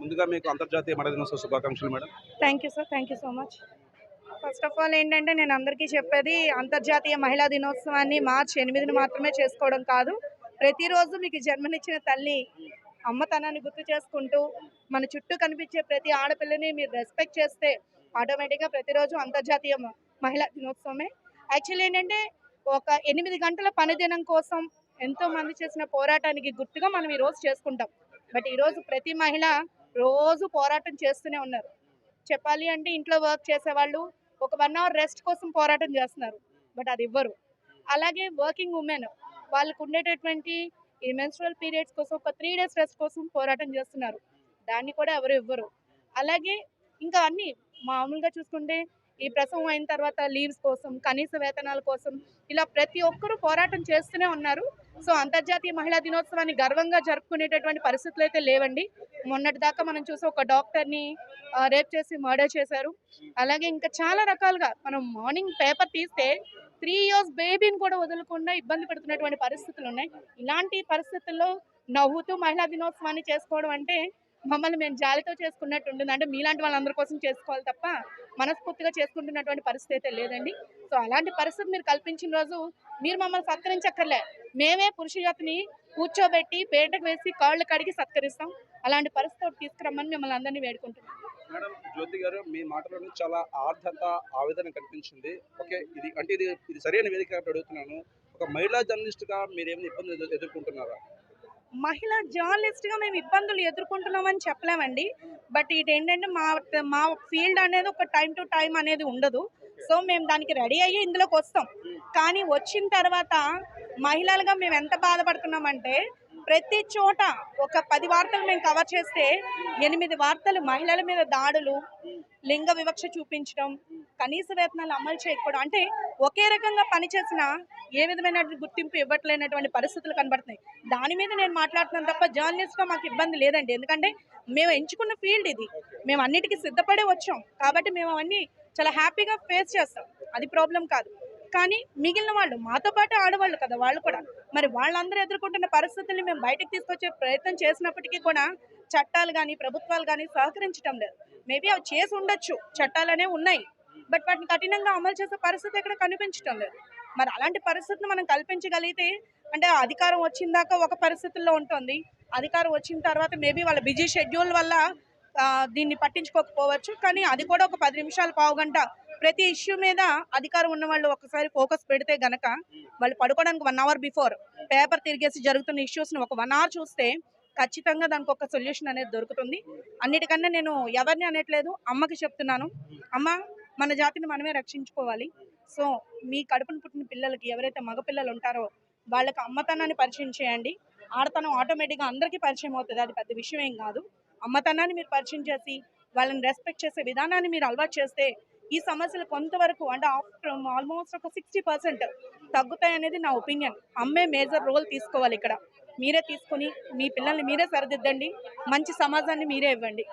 ముందుగా మీకు అంతర్జాతీయ మహిళా దినోత్సవ శుభాకాంక్షలు madam. Thank you sir thank you so much first of all ఏంటంటే నేను అందరికీ చెప్పేది అంతర్జాతీయ మహిళా దినోత్సవాన్ని మార్చి ఎనిమిదిని మాత్రమే చేసుకోవడం కాదు. ప్రతిరోజు మీకు జన్మనిచ్చిన తల్లి అమ్మతనాన్ని గుర్తు చేసుకుంటూ మన చుట్టూ కనిపించే ప్రతి ఆడపిల్లని మీరు రెస్పెక్ట్ చేస్తే ఆటోమేటిక్గా ప్రతిరోజు అంతర్జాతీయ మహిళా దినోత్సవమే. యాక్చువల్లీ ఏంటంటే ఒక ఎనిమిది గంటల పనిదినం కోసం ఎంతో మంది చేసిన పోరాటానికి గుర్తుగా మనం ఈ రోజు చేసుకుంటాం. బట్ ఈరోజు ప్రతి మహిళ రోజు పోరాటం చేస్తూనే ఉన్నారు. చెప్పాలి అంటే ఇంట్లో వర్క్ చేసేవాళ్ళు ఒక వన్ అవర్ రెస్ట్ కోసం పోరాటం చేస్తున్నారు బట్ అది ఇవ్వరు. అలాగే వర్కింగ్ ఉమెన్ వాళ్ళకు ఉండేటటువంటి ఈ మెన్స్ట్రల్ పీరియడ్స్ కోసం ఒక త్రీ డేస్ రెస్ట్ కోసం పోరాటం చేస్తున్నారు. దాన్ని కూడా ఎవరు ఇవ్వరు. అలాగే ఇంకా అన్ని మామూలుగా చూసుకుంటే ఈ ప్రసవం అయిన తర్వాత లీవ్స్ కోసం కనీస వేతనాల కోసం ఇలా ప్రతి ఒక్కరూ పోరాటం చేస్తూనే ఉన్నారు. సో అంతర్జాతీయ మహిళా దినోత్సవాన్ని గర్వంగా జరుపుకునేటటువంటి పరిస్థితులు అయితే లేవండి. మొన్నటి దాకా మనం చూసి ఒక డాక్టర్ని రేప్ చేసి మర్డర్ చేశారు. అలాగే ఇంకా చాలా రకాలుగా మనం మార్నింగ్ పేపర్ తీస్తే త్రీ ఇయర్స్ బేబీని కూడా వదలకుండా ఇబ్బంది పెడుతున్నటువంటి పరిస్థితులు ఉన్నాయి. ఇలాంటి పరిస్థితుల్లో నవ్వుతూ మహిళా దినోత్సవాన్ని చేసుకోవడం అంటే మమ్మల్ని మేము జాలితో చేసుకున్నట్టు ఉంటుంది. అంటే మీలాంటి వాళ్ళందరి కోసం చేసుకోవాలి తప్ప మనస్ఫూర్తిగా చేసుకుంటున్నటువంటి పరిస్థితి అయితే లేదండి. సో అలాంటి పరిస్థితి మీరు కల్పించిన రోజు మీరు మమ్మల్ని సత్కరించక్కర్లే. మేమే పురుష జాతిని కూర్చోబెట్టి పేటకు వేసి కాళ్ళు కడిగి సత్కరిస్తాం. అలాంటి పరిస్థితి తీసుకురమ్మని మిమ్మల్ని అందరినీ వేడుకుంటున్నాం మేడం జ్యోతి గారు మీ మాటలోనే చాలా ఆర్ద్రత ఆవేదన కనిపించింది. ఓకే ఇది అంటే ఇది ఇది సరైన వేదిక అడుగుతున్నాను. ఒక మహిళా జర్నలిస్ట్గా మీరు ఏమైనా ఇబ్బందులు ఎదు- ఎదుర్కొంటున్నారా? మహిళా జర్నలిస్ట్గా మేము ఇబ్బందులు ఎదుర్కొంటున్నామని చెప్పలేమండి. బట్ ఇది ఏంటంటే మా మా ఫీల్డ్ అనేది ఒక టైం టు టైం అనేది ఉండదు. సో మేము దానికి రెడీ అయ్యి ఇందులోకి వస్తాం. కానీ వచ్చిన తర్వాత మహిళలుగా మేము ఎంత బాధపడుతున్నామంటే ప్రతి చోట ఒక పది వార్తలు మేము కవర్ చేస్తే ఎనిమిది వార్తలు మహిళల మీద దాడులు లింగ వివక్ష చూపించడం కనీస వేతనాలు అమలు చేయకపోవడం అంటే ఒకే రకంగా పనిచేసిన ఏ విధమైన గుర్తింపు ఇవ్వట్లేనటువంటి పరిస్థితులు కనబడుతున్నాయి. దాని మీద నేను మాట్లాడుతున్నాను తప్ప జర్నలిస్ట్గా మాకు ఇబ్బంది లేదండి. ఎందుకంటే మేము ఎంచుకున్న ఫీల్డ్ ఇది. మేము అన్నిటికీ సిద్ధపడే వచ్చాం. కాబట్టి మేము అవన్నీ చాలా హ్యాపీగా ఫేస్ చేస్తాం. అది ప్రాబ్లం కాదు. కానీ మిగిలిన వాళ్ళు మాతో పాటు ఆడవాళ్ళు కదా వాళ్ళు కూడా. మరి వాళ్ళందరూ ఎదుర్కొంటున్న పరిస్థితుల్ని మేము బయటకు తీసుకొచ్చే ప్రయత్నం చేసినప్పటికీ కూడా చట్టాలు కానీ ప్రభుత్వాలు కానీ సహకరించడం లేదు. మేబీ అవి చేసి ఉండొచ్చు చట్టాలు అనేవి ఉన్నాయి. బట్ వాటిని కఠినంగా అమలు చేసే పరిస్థితి ఇక్కడ కనిపించడం లేదు. మరి అలాంటి పరిస్థితిని మనం కల్పించగలిగితే అంటే అధికారం వచ్చిన దాకా ఒక పరిస్థితుల్లో ఉంటుంది. అధికారం వచ్చిన తర్వాత మేబీ వాళ్ళ బిజీ షెడ్యూల్ వల్ల దీన్ని పట్టించుకోకపోవచ్చు. కానీ అది కూడా ఒక పది నిమిషాలు పావు గంట ప్రతి ఇష్యూ మీద అధికారం ఉన్న వాళ్ళు ఒకసారి ఫోకస్ పెడితే గనక వాళ్ళు పడుకోవడానికి వన్ అవర్ బిఫోర్ పేపర్ తిరిగేసి జరుగుతున్న ఇష్యూస్ని ఒక వన్ అవర్ చూస్తే ఖచ్చితంగా దానికి ఒక సొల్యూషన్ అనేది దొరుకుతుంది. అన్నిటికన్నా నేను ఎవరిని అనట్లేదు అమ్మకి చెప్తున్నాను. అమ్మ మన జాతిని మనమే రక్షించుకోవాలి. సో మీ కడుపును పుట్టిన పిల్లలకి ఎవరైతే మగ పిల్లలు ఉంటారో వాళ్ళకి అమ్మతనాన్ని పరిచయం చేయండి. ఆడతనం ఆటోమేటిక్గా అందరికీ పరిచయం అవుతుంది. అది పెద్ద విషయం ఏం కాదు. అమ్మతనాన్ని మీరు పరిచయం చేసి వాళ్ళని రెస్పెక్ట్ చేసే విధానాన్ని మీరు అలవాటు చేస్తే ఈ సమస్యలు కొంతవరకు అంటే ఆఫ్టర్ ఆల్మోస్ట్ ఒక సిక్స్టీ పర్సెంట్ తగ్గుతాయి అనేది నా ఒపీనియన్ అమ్మే మేజర్ రోల్ తీసుకోవాలి ఇక్కడ. మీరే తీసుకుని మీ పిల్లల్ని మీరే సరిదిద్దండి. మంచి సమాజాన్ని మీరే ఇవ్వండి.